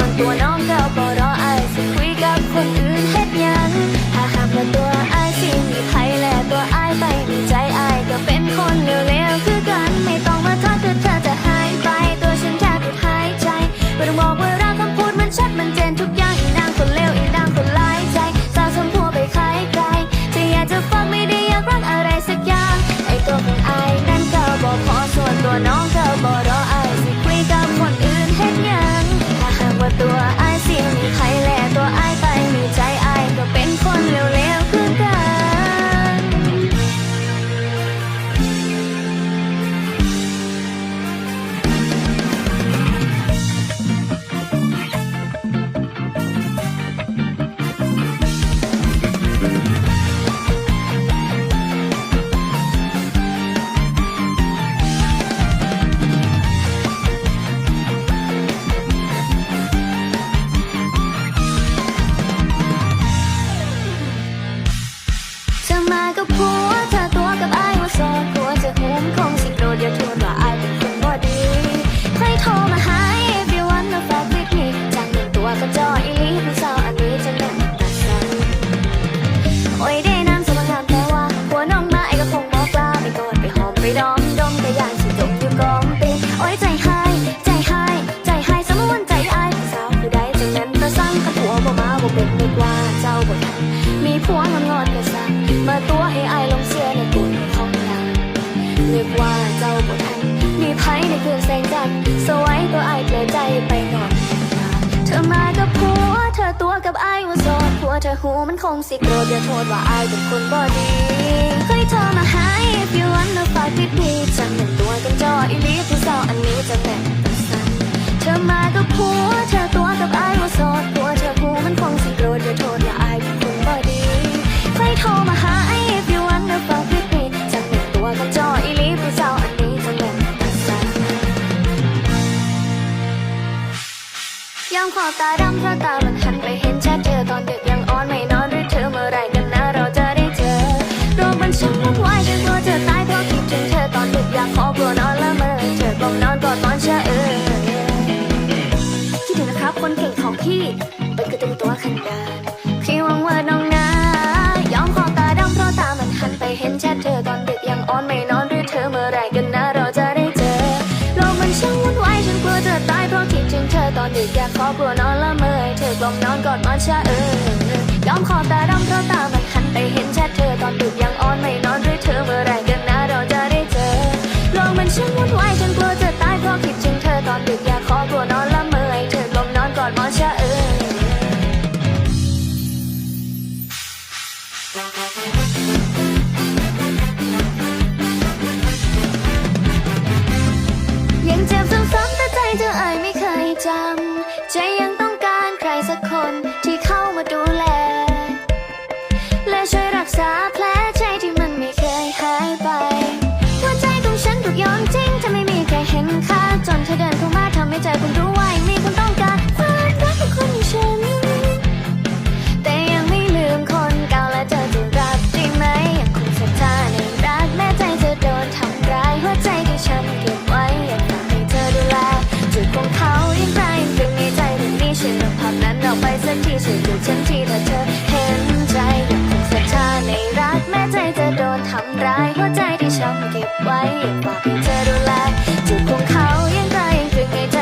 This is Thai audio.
วนตัวน้องเธอึกว่าเจ้าบ่ทันมีไพ่ในเคืนแสงจันสวัยตัวไอาเกลอใจไปนอนเธอมากับผัวเธอตัวกับไอาว่าโสดผัวเธอหูมันคงสิโกรธอย่าโทษว่าไอายเป็นคนบ่ดีเคยเธอมาหา if you wanna fuck with me ฉันเป็นตัวกันจออีลิฟ ยอมขอตาดำเพราะตาหลันหันไปเห็นชัด อยากขอปลัวนอนละเมยเธอกล่อมนอนกอดมอนชาเออยอมขอแต่ร้องเธอตาม คนที่เข้ามาดูแล และช่วยรักษาแผลใจที่มันไม่เคยหายไป หัวใจของฉันถูกโยนทิ้งถ้าไม่มีใครเห็นค่าจนเธอเดินเข้ามาทำให้ใจคุณำร้าหัวใจที่ฉันเก็บไว้อฝากให้เธอดูแลจุดของเขายังไกลยังตรึงในใจ